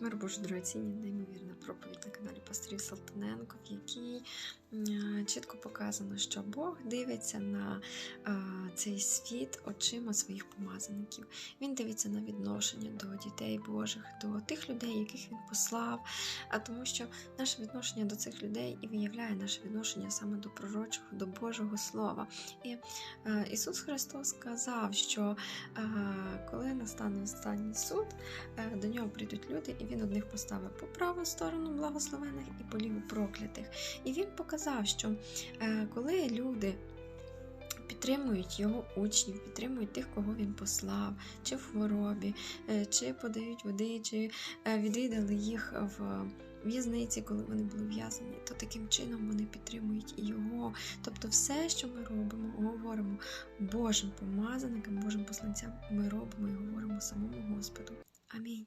Мир Божий дорогоцінні, неймовірна проповідь на каналі Пасторів Салтаненко, в якій чітко показано, що Бог дивиться на цей світ очима своїх помазаників. Він дивиться на відношення до дітей Божих, до тих людей, яких він послав. А тому, що наше відношення до цих людей і виявляє наше відношення саме до пророчого, до Божого Слова. І е, Ісус Христос сказав, що е, коли настане останній суд, е, до нього прийдуть люди, і він одних поставив по праву сторону благословених і по ліву проклятих. І він показав, що е, коли люди підтримують його учнів, підтримують тих, кого він послав, чи в хворобі, е, чи подають води, чи е, відвідали їх в. В'язниці, коли вони були в'язані, то таким чином вони підтримують його. Тобто, все, що ми робимо, говоримо Божим помазаникам, Божим посланцям, ми робимо і говоримо самому Господу. Амінь.